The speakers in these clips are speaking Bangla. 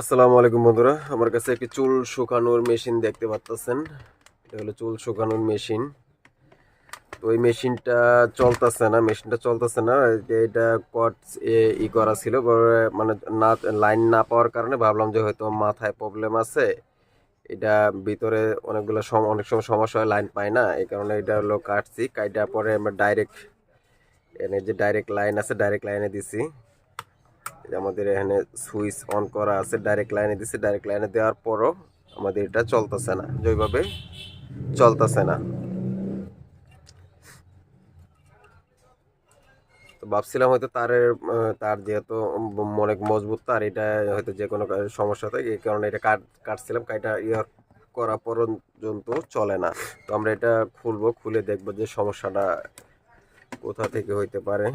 আসসালামু আলাইকুম বন্ধুরা, আমার কাছে একটি চুল শুকানোর মেশিন দেখতে পাচ্ছেন এটা হলো চুল শুকানোর মেশিন। তো ওই মেশিনটা চলতেছে না, মেশিনটা চলতেছে না। এটা কট ই করা ছিল মানে না, লাইন না পাওয়ার কারণে ভাবলাম যে হয়তো মাথায় প্রবলেম আছে। এটা ভিতরে অনেকগুলো অনেক সময় সমস্যা হয়, লাইন পায় না। এই কারণে এটা হলো কাটছি কাটা পরে আমরা ডাইরেক্ট এখানে যে ডাইরেক্ট লাইন আছে ডাইরেক্ট লাইনে দিছি। আমাদের এখানে সুইচ অন করা আছে ডাইরেক্ট লাইনে দিছি। ডাইরেক্ট লাইনে দেওয়ার পরও আমাদের এটা চলতেছে না। যেভাবে চলতেছে না। তো ভাবছিলাম হয়তো তারের তার যেহেতু অনেক মজবুত তার, এটা হয়তো যে কোনো সমস্যা থাকে, এই কারণে এটা কাট কাটছিলাম কাটা ইয়ে করা পর্যন্ত চলে না। তো আমরা এটা খুলবো, খুলে দেখব যে সমস্যাটা কোথা থেকে হইতে পারে?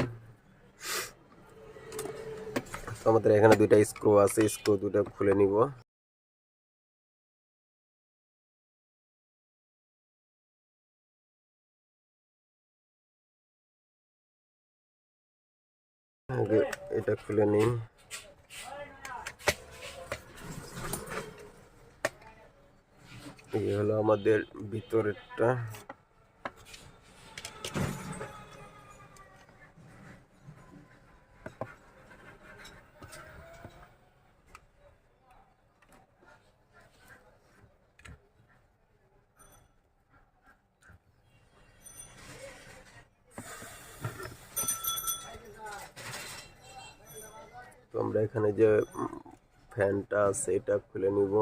আমাদের এখানে দুইটা স্ক্রু আছে স্ক্রু দুটো খুলে নিব। এটা খুলে নিই এই হলো আমাদের ভিতরেরটা। আমরা এখানে যে ফ্যানটা আছে, এটা খুলে নিব।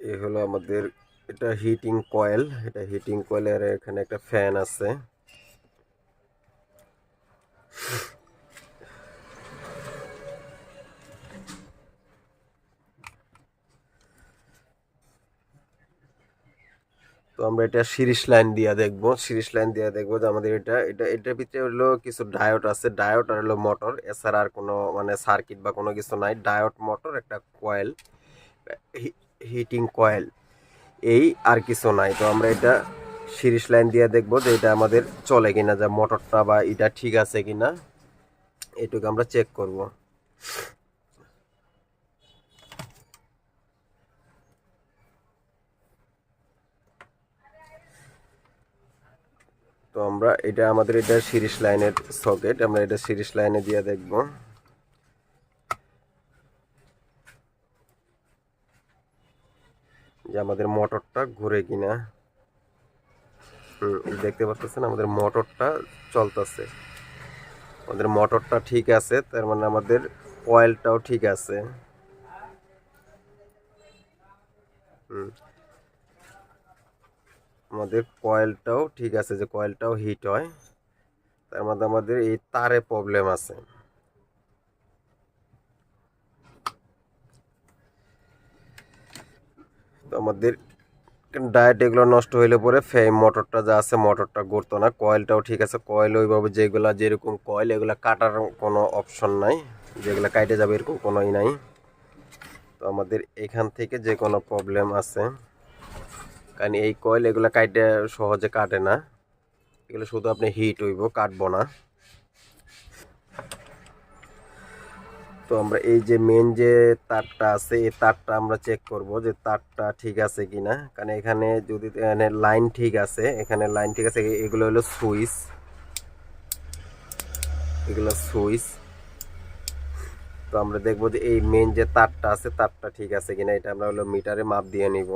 এ হলো আমাদের, এটা হিটিং কয়েল এটা হিটিং কয়েলের এখানে একটা ফ্যান আছে। তো আমরা এটা সিরিজ লাইন দিয়ে দেখব সিরিজ লাইন দিয়ে দেখব যে আমাদের এটা এটা, এটার ভিতরে হলো কিছু ডায়োড আছে। ডায়োড আর হলো মোটর, এছাড়া আর কোনো মানে সার্কিট বা কোনো কিছু নাই। ডায়োড, মোটর, একটা কয়েল হিটিং কয়েল, এই আর কিছু নাই। তো আমরা এটা সিরিজ লাইন দিয়ে দেখব যে এটা আমাদের চলে কিনা, যে মোটরটা বা এটা ঠিক আছে কিনা। এটুকু আমরা চেক করব। তো আমরা এটা আমাদের এটা সিরিজ লাইনের সকেট, আমরা এটা সিরিজ লাইনে দিয়ে দেখব। যে আমাদের মোটরটা ঘুরে কিনা। দেখতে পাচ্ছেন আমাদের মোটরটা চলতেছে। আমাদের মোটরটা ঠিক আছে, তার মানে আমাদের অয়েলটাও ঠিক আছে। হুম আমাদের কয়েলটাও ঠিক আছে যে কয়েলটাও হিট হয়। তার মধ্যে আমাদের এই তারে প্রবলেম আছে। তো আমাদের ডায়েট এগুলো নষ্ট হইলে পরে ফে মোটরটা যা আছে মোটরটা ঘুরতো না। কয়েলটাও ঠিক আছে। কয়েল ওইভাবে যেগুলা যেরকম কয়েল, এগুলা কাটার কোনো অপশন নাই। যেগুলা কাটে যাবে এরকম কোনোই নাই। তো আমাদের এখান থেকে যে কোনো প্রবলেম আছে। কারণ এই কয়েল এগুলো কাটে সহজে কাটে না। এগুলো শুধু আপনি হিট হইব, কাটবো না। তো আমরা এই যে মেন যে তারটা আছে, এই তারটা আমরা চেক করব যে তারটা ঠিক আছে কি না কারণ এখানে যদি, এখানে লাইন ঠিক আছে, এখানে লাইন ঠিক আছে, এগুলো হলো সুইচ। এগুলো সুইচ। তো আমরা দেখব যে এই মেন যে তারটা আছে, তারটা ঠিক আছে কিনা, এটা আমরা হলো মিটারে মাপ দিয়ে নিব।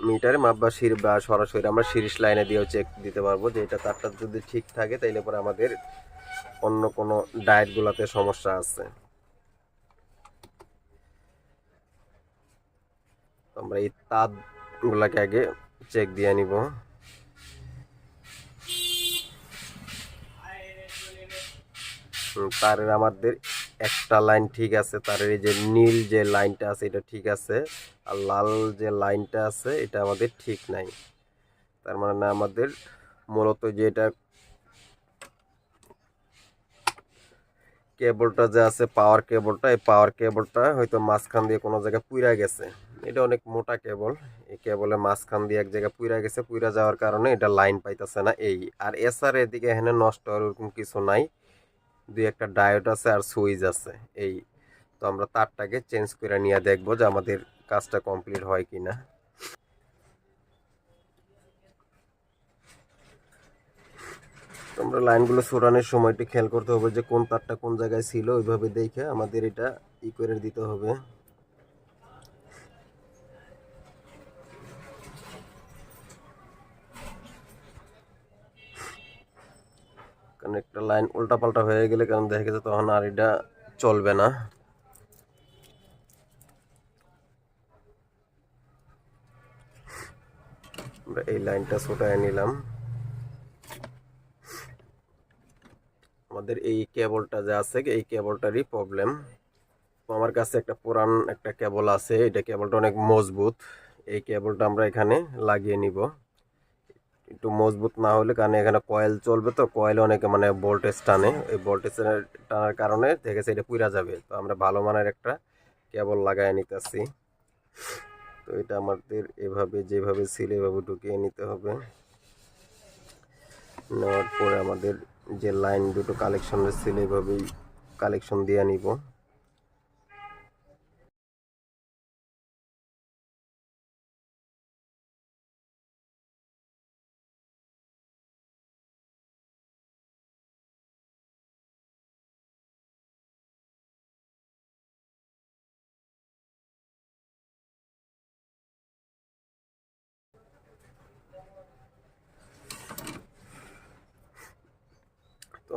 মিটারে মাপ বা শির বা সরাসরি আমরা সিরিজ লাইনে দিয়েও চেক দিতে পারব যে এটা তারটা যদি ঠিক থাকে তাইলে পরে আমাদের অন্য কোনো ডায়েটগুলোতে সমস্যা আছে। আমরা এই তারগুলাকে আগে চেক দিয়ে নিব। তারের আমাদের একটা লাইন ঠিক আছে, তার এই যে নীল যে লাইনটা আছে, এটা ঠিক আছে, আর লাল যে লাইনটা আছে, এটা আমাদের ঠিক নাই। তার মানে আমাদের মূলত যে এটা কেবলটা যে আছে, পাওয়ার কেবলটা, এই পাওয়ার কেবলটা হয়তো মাঝখান দিয়ে কোনো জায়গায় পুইরা গেছে। এটা অনেক মোটা কেবল, এই কেবলে মাঝখান দিয়ে এক জায়গায় পুইরা গেছে, পুইরা যাওয়ার কারণে এটা লাইন পাইতেছে না এই। আর এসআর এদিকে এখানে নষ্ট হওয়ার ওরকম কিছু নাই। দুই একটা ডায়োড আছে আর সুইচ আছে। এই তো আমরা তারটাকে চেঞ্জ করে নিয়ে দেখব যে আমাদের কাজটা কমপ্লিট হয় কি না আমরা লাইনগুলো সরানোর সময় একটু খেয়াল করতে হবে যে কোন তারটা কোন জায়গায় ছিল, ওইভাবে দেখে আমাদের এটা ই করে দিতে হবে। একটা লাইন উল্টাপাল্টা হয়ে গেলে কারণ দেখা গেছে তখন আর এটা চলবে না। এই লাইনটা ছোটায় নিলাম। আমাদের এই কেবলটা যে আছে, এই কেবলটারই প্রবলেম আমার কাছে একটা পুরান একটা কেবল আছে, এটা কেবলটা অনেক মজবুত। এই কেবলটা আমরা এখানে লাগিয়ে নিব। একটু মজবুত না হলে, কারণ এখানে কয়েল চলবে তো কয়েল অনেকে মানে ভোল্টেজ টানে। এই ভোল্টেজ টানার কারণে থেকে এটা পুরা যাবে। তো আমরা ভালো মানের একটা কেবল লাগাই নিতেছি। তো এটা আমাদের এভাবে, যেভাবে ছিল, এভাবে ঢুকিয়ে নিতে হবে। নেওয়ার পরে আমাদের যে লাইন দুটো কালেকশনের ছিল, এভাবেই কালেকশন দিয়ে নিব।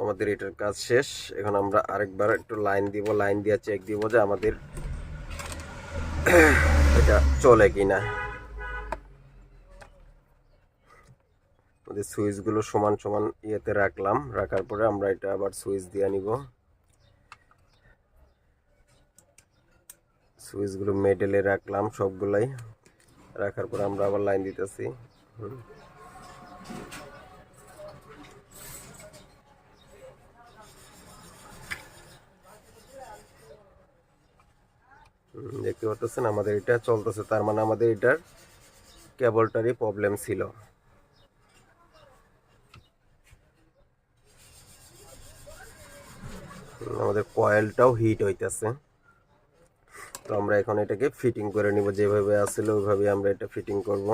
আমাদের এটার কাজ শেষ। এখন আমরা আরেকবার একটু লাইন দিব, লাইন দিয়ে চেক দিব যে আমাদের এটা চলে কিনা। আমাদের সুইচগুলো সমান সমান ইয়েতে রাখলাম, রাখার পরে আমরা এটা আবার সুইচ দিয়ে নিব। সুইচগুলো মেডেলে রাখলাম সবগুলাই, রাখার পরে আমরা আবার লাইন দিতেছি। হুম। দেখতে পাচ্ছেন আমাদের এটা চলতেছে, তার মানে আমাদের এটার কেবলটারই প্রবলেম ছিল। আমাদের কয়েলটাও হিট হইতেছে। তো আমরা এখন এটাকে ফিটিং করে নিব, যেভাবে আসলে ওইভাবে আমরা এটা ফিটিং করব।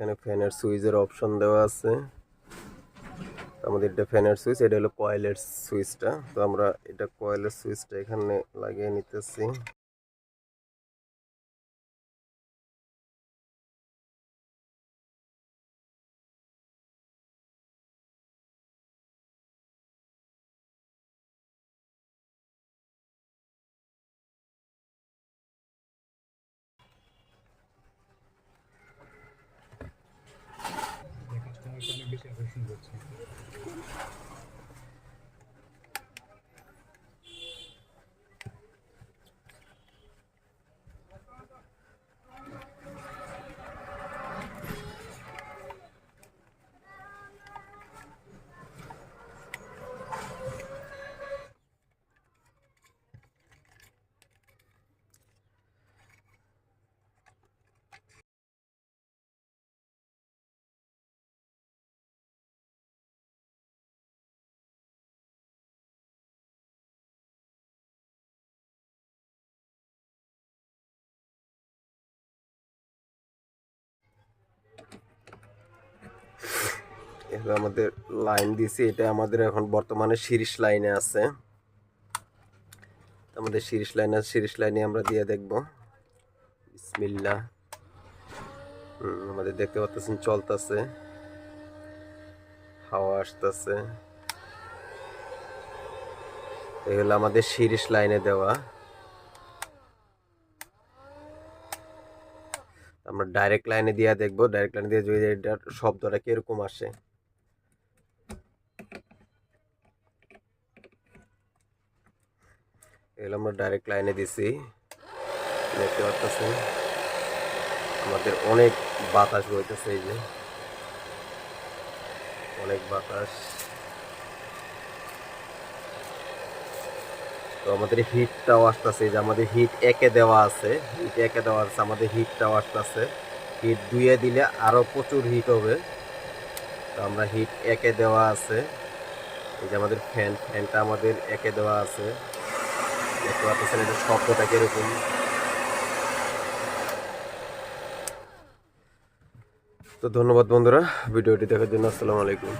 এখানে ফ্যানের সুইচের অপশন দেওয়া আছে। আমাদের এটা ফ্যানের সুইচ, এটা হলো কয়েলের সুইচটা। তো আমরা এটা কয়েলের সুইচটা এখানে লাগিয়ে নিতেছি। 现在 wir. এবার আমাদের লাইন দিছি এটা আমাদের এখন বর্তমানে শিরিষ লাইনে আছে। আমাদের শিরিষ লাইন আছে, শিরিষ লাইনে আমরা দিয়ে দেখব। বিসমিল্লা আমাদের দেখতে পাচ্ছেন চলতেছে। হাওয়া আসতেছে। এই হলো আমাদের শিরিষ লাইনে দেওয়া। আমরা ডাইরেক্ট লাইনে দিয়ে দেখব। ডাইরেক্ট লাইনে দিয়ে যদি এটার শব্দটা কীরকম আসে। এগুলো আমরা ডাইরেক্ট লাইনে দিছি। দেখতে পাচ্ছেন আমাদের অনেক বাতাস বইতেছে এই যে। অনেক বাতাস। তো আমাদের হিটটাও আসতেছে। যে আমাদের হিট একে দেওয়া আছে। হিট একে দেওয়া আছে, আমাদের হিটটাও আসতেছে। হিট দুইয়ে দিলে আরও প্রচুর হিট হবে। তো আমরা হিট একে দেওয়া আছে। এই যে আমাদের ফ্যান ফ্যানটা আমাদের একে দেওয়া আছে। দেখতে পাচ্ছেন এটা শব্দটা কীরকম। তো ধন্যবাদ বন্ধুরা ভিডিওটি দেখার জন্য আসসালামু আলাইকুম।